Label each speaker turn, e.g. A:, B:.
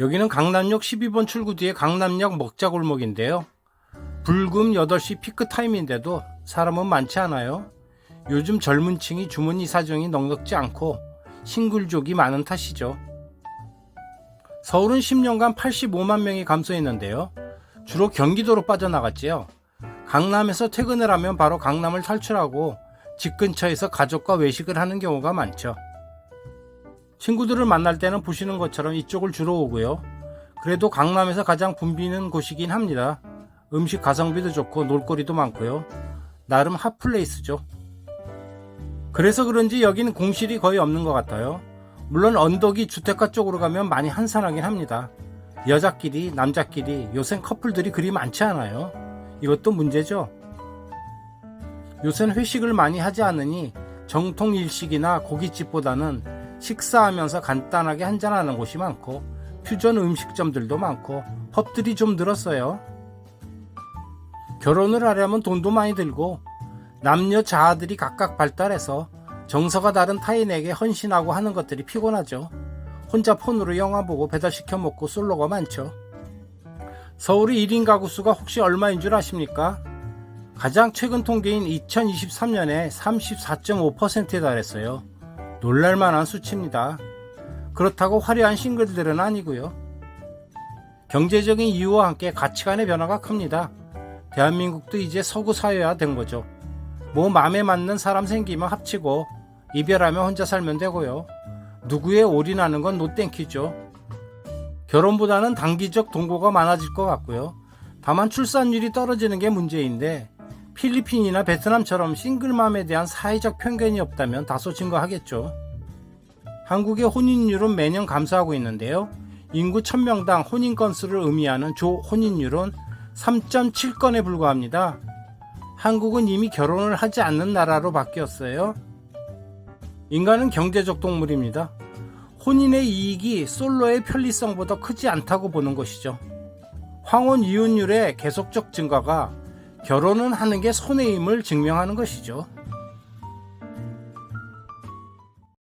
A: 여기는 강남역 12번 출구 뒤에 강남역 먹자골목인데요. 불금 8시 피크 타임인데도 사람은 많지 않아요. 요즘 젊은 층이 주머니 사정이 넉넉지 않고 싱글족이 많은 탓이죠. 서울은 10년간 85만 명이 감소했는데요. 주로 경기도로 빠져나갔지요. 강남에서 퇴근을 하면 바로 강남을 탈출하고 집 근처에서 가족과 외식을 하는 경우가 많죠. 친구들을 만날 때는 보시는 것처럼 이쪽을 주로 오고요. 그래도 강남에서 가장 붐비는 곳이긴 합니다. 음식 가성비도 좋고 놀거리도 많고요. 나름 핫플레이스죠. 그래서 그런지 여기는 공실이 거의 없는 것 같아요. 물론 언덕이 주택가 쪽으로 가면 많이 한산하긴 합니다. 여자끼리, 남자끼리, 요새 커플들이 그리 많지 않아요. 이것도 문제죠. 요새는 회식을 많이 하지 않으니 정통 일식이나 고깃집보다는 식사하면서 간단하게 한잔하는 곳이 많고 퓨전 음식점들도 많고 펍들이 좀 늘었어요. 결혼을 하려면 돈도 많이 들고 남녀 자아들이 각각 발달해서 정서가 다른 타인에게 헌신하고 하는 것들이 피곤하죠. 혼자 폰으로 영화 보고 배달시켜 먹고 솔로가 많죠. 서울의 1인 가구 수가 혹시 얼마인 줄 아십니까? 가장 최근 통계인 2023년에 34.5%에 달했어요. 놀랄만한 수치입니다. 그렇다고 화려한 싱글들은 아니고요. 경제적인 이유와 함께 가치관의 변화가 큽니다. 대한민국도 이제 서구 사회화 된 거죠. 뭐 마음에 맞는 사람 생기면 합치고 이별하면 혼자 살면 되고요. 누구에 올인하는 건 노땡키죠. 결혼보다는 단기적 동거가 많아질 것 같고요. 다만 출산율이 떨어지는 게 문제인데 필리핀이나 베트남처럼 싱글맘에 대한 사회적 편견이 없다면 다소 증가하겠죠. 한국의 혼인율은 매년 감소하고 있는데요. 인구 1000명당 혼인 건수를 의미하는 조 혼인율은 3.7건에 불과합니다. 한국은 이미 결혼을 하지 않는 나라로 바뀌었어요. 인간은 경제적 동물입니다. 혼인의 이익이 솔로의 편리성보다 크지 않다고 보는 것이죠. 황혼 이혼율의 계속적 증가가 결혼은 하는 게 손해임을 증명하는 것이죠.